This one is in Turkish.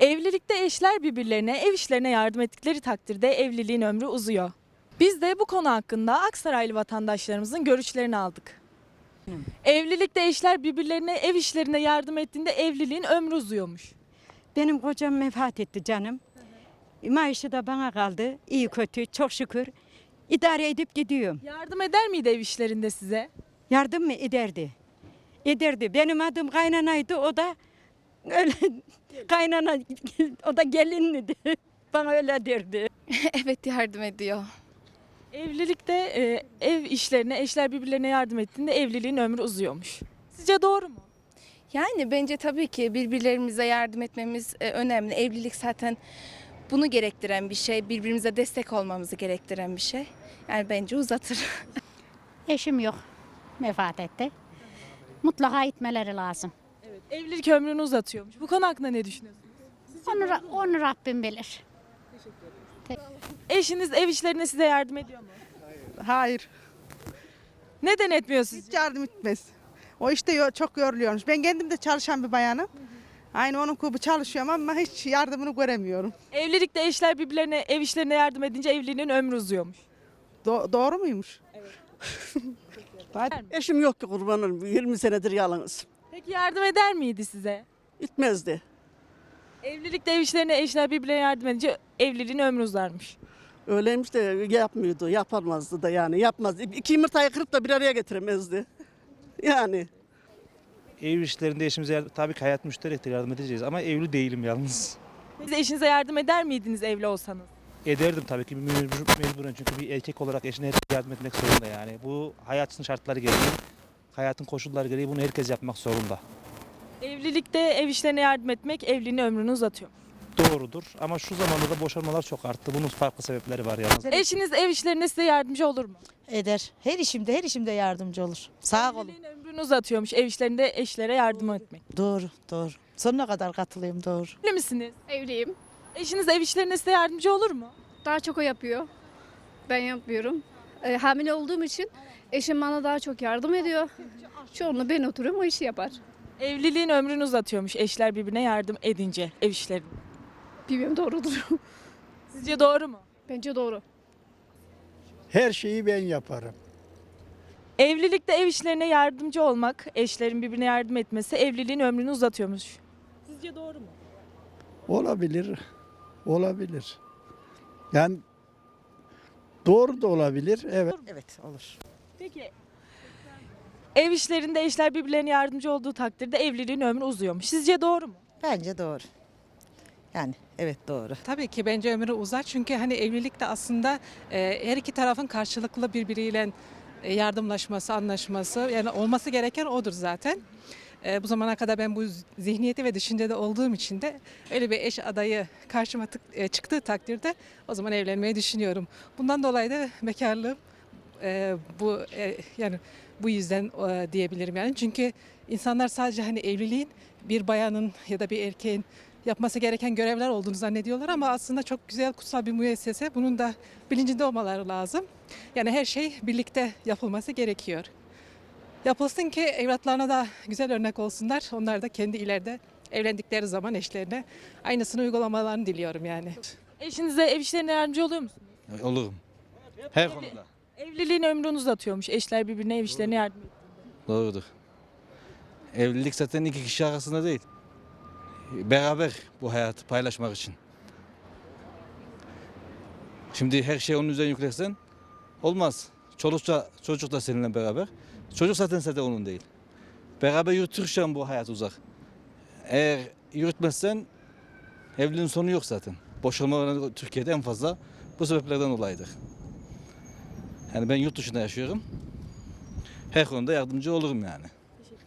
Evlilikte eşler birbirlerine ev işlerine yardım ettikleri takdirde evliliğin ömrü uzuyor. Biz de bu konu hakkında Aksaraylı vatandaşlarımızın görüşlerini aldık. Evlilikte eşler birbirlerine ev işlerine yardım ettiğinde evliliğin ömrü uzuyormuş. Benim kocam vefat etti canım. Maaşı da bana kaldı. İyi kötü çok şükür. İdare edip gidiyorum. Yardım eder miydi ev işlerinde size? Yardım mı ederdi? Ederdi. Benim adım kaynanaydı. O da öyle kaynana o da gelinliydi. Bana öyle derdi. evet yardım ediyor. Evlilikte e, ev işlerine eşler birbirlerine yardım ettiğinde evliliğin ömrü uzuyormuş. Sizce doğru mu? Yani bence tabii ki birbirlerimize yardım etmemiz e, önemli. Evlilik zaten bunu gerektiren bir şey. Birbirimize destek olmamızı gerektiren bir şey. Yani bence uzatır. Eşim yok. Vefat etti. Mutlaka gitmeleri lazım. Evet. Evlilik ömrünü uzatıyormuş. Bu konu hakkında ne düşünüyorsunuz? Onu, Ra- onu Rabbim bilir. Eşiniz ev işlerine size yardım ediyor mu? Hayır. Neden etmiyor sizce? Hiç yardım etmez. O işte yo- çok yoruluyormuş. Ben kendim de çalışan bir bayanım. Aynı onun gibi çalışıyorum ama hiç yardımını göremiyorum. Evlilikte eşler birbirlerine ev işlerine yardım edince evliliğin ömrü uzuyormuş. Do- doğru muymuş? Eşim yok ki kurbanım. 20 senedir yalnız. Peki yardım eder miydi size? Gitmezdi. Evlilikte ev işlerine eşler birbirlerine yardım edince evliliğin ömrü uzarmış. Öyleymiş de yapmıyordu, yapamazdı da yani yapmaz. İki yumurtayı kırıp da bir araya getiremezdi. Yani. Ev işlerinde eşimize yardım, tabii ki hayat müşterektir yardım edeceğiz ama evli değilim yalnız. Siz eşinize yardım eder miydiniz evli olsanız? Ederdim tabii ki mecbur, mecburen çünkü bir erkek olarak eşine yardım etmek zorunda yani. Bu hayatın şartları gereği, hayatın koşulları gereği bunu herkes yapmak zorunda. Evlilikte ev işlerine yardım etmek evliliğin ömrünü uzatıyor. Doğrudur ama şu zamanda da boşanmalar çok arttı. Bunun farklı sebepleri var yalnız. Eşiniz ev işlerine size yardımcı olur mu? Eder. Her işimde her işimde yardımcı olur. Sağ olun. Evliliğin ömrünü uzatıyormuş ev işlerinde eşlere yardım etmek. Doğru doğru. Sonuna kadar katılayım doğru. Evli misiniz? Evliyim. Eşiniz ev işlerine size yardımcı olur mu? Daha çok o yapıyor. Ben yapmıyorum. Ee, hamile olduğum için eşim bana daha çok yardım ediyor. Çoğunluğu ben oturuyorum o işi yapar. Evliliğin ömrünü uzatıyormuş eşler birbirine yardım edince ev işlerinde. Bilmiyorum doğrudur. Sizce doğru mu? Bence doğru. Her şeyi ben yaparım. Evlilikte ev işlerine yardımcı olmak, eşlerin birbirine yardım etmesi evliliğin ömrünü uzatıyormuş. Sizce doğru mu? Olabilir. Olabilir. Yani doğru da olabilir. Evet. Evet olur. Peki ev işlerinde eşler birbirlerine yardımcı olduğu takdirde evliliğin ömrü uzuyormuş. Sizce doğru mu? Bence doğru. Yani evet doğru. Tabii ki bence ömrü uzar çünkü hani evlilik de aslında e, her iki tarafın karşılıklı birbiriyle e, yardımlaşması, anlaşması yani olması gereken odur zaten. E, bu zamana kadar ben bu zihniyeti ve düşüncede olduğum için de öyle bir eş adayı karşıma tık- e, çıktığı takdirde o zaman evlenmeyi düşünüyorum. Bundan dolayı da bekarlığım e, bu e, yani bu yüzden e, diyebilirim yani çünkü insanlar sadece hani evliliğin bir bayanın ya da bir erkeğin yapması gereken görevler olduğunu zannediyorlar ama aslında çok güzel kutsal bir müessese. Bunun da bilincinde olmaları lazım. Yani her şey birlikte yapılması gerekiyor. Yapılsın ki evlatlarına da güzel örnek olsunlar. Onlar da kendi ileride evlendikleri zaman eşlerine aynısını uygulamalarını diliyorum yani. Eşinize ev işlerine yardımcı oluyor musunuz? Olurum. Her konuda. Evliliğin ömrünü uzatıyormuş. Eşler birbirine ev işlerine yardım ediyor. Doğrudur. Evlilik zaten iki kişi arasında değil. Beraber bu hayatı paylaşmak için. Şimdi her şey onun üzerine yüklersen olmaz. Çolukça, çocuk da seninle beraber. Çocuk zaten zaten onun değil. Beraber yürütürsen bu hayat uzak. Eğer yürütmezsen evliliğin sonu yok zaten. Boşanma oranı Türkiye'de en fazla bu sebeplerden dolayıdır. Yani ben yurt dışında yaşıyorum. Her konuda yardımcı olurum yani.